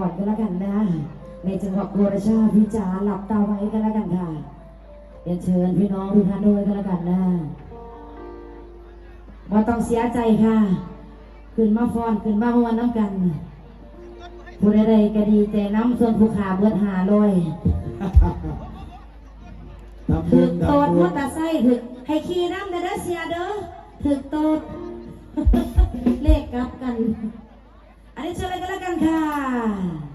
ก่อนก็แล้วกันนะในจังหวะโกรชาพิจาหลับตาไว้ก็แล้วกันค่ะเรียนเชิญพี่น้องทุกท่านด้วยก็แล้วกันนะว่าต้องเสียใจค่ะ ขึ้นมาฟอนขึ้นมาเมื่วันน้ำกันผู้ใดก็ดีแต่น้ำส่วนภูขาเบิดหาลอยถึกโตดมอเตอร์ไซค์ถึกให้ขี่น้ำเด้อเสียเด้อถึกโตดเลขกลับกัน อันนี้เชิญเลยก็แล้วกันค่ะ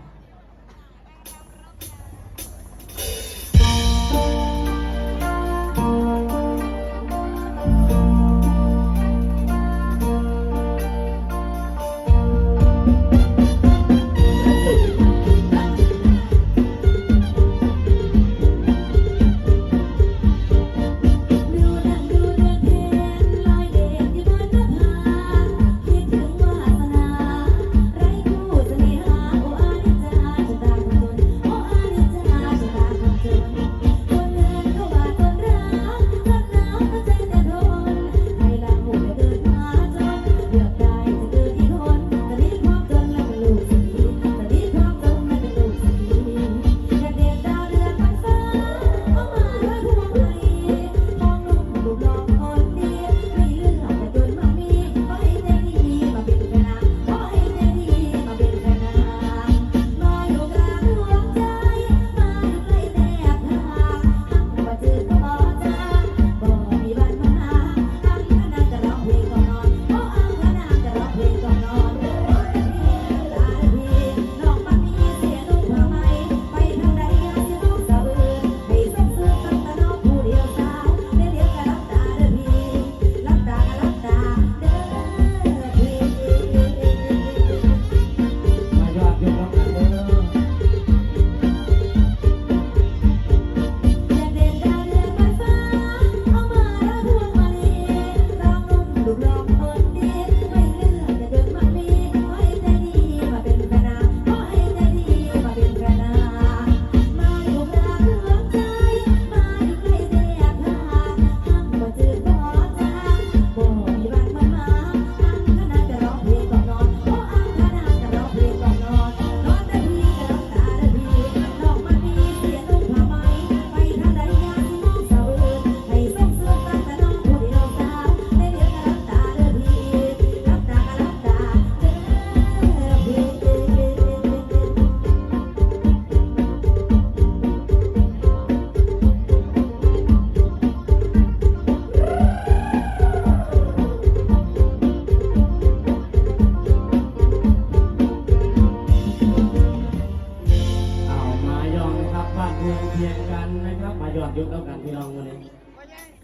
เพลงเพียงกันนะครับมาหยอดยุคแล้วกันพี่น้องวันนี้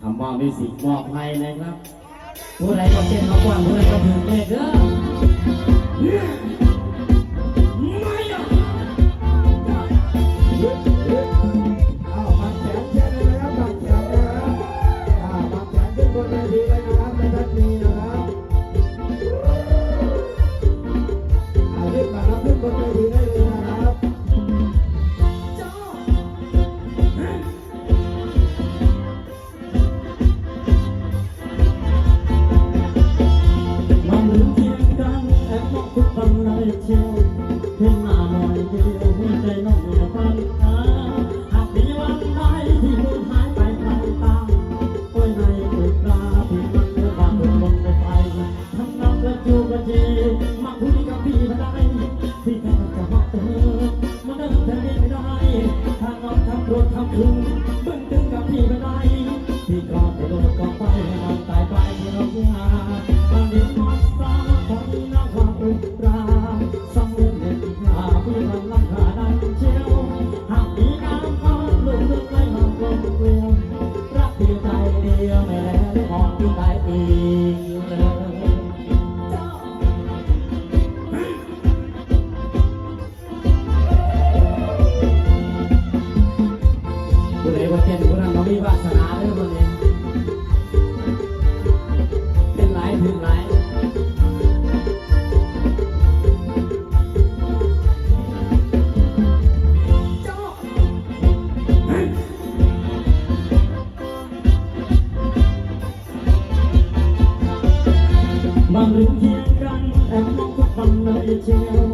คำว่ามิสิกมอบให้นะครับผู้ใดก็เต้นมากกว่าผู้ใดก็ถึงเต้นเด้อ อยู่ในวันเทียนของเราไม่วาสนาเลยวันนี้ the town.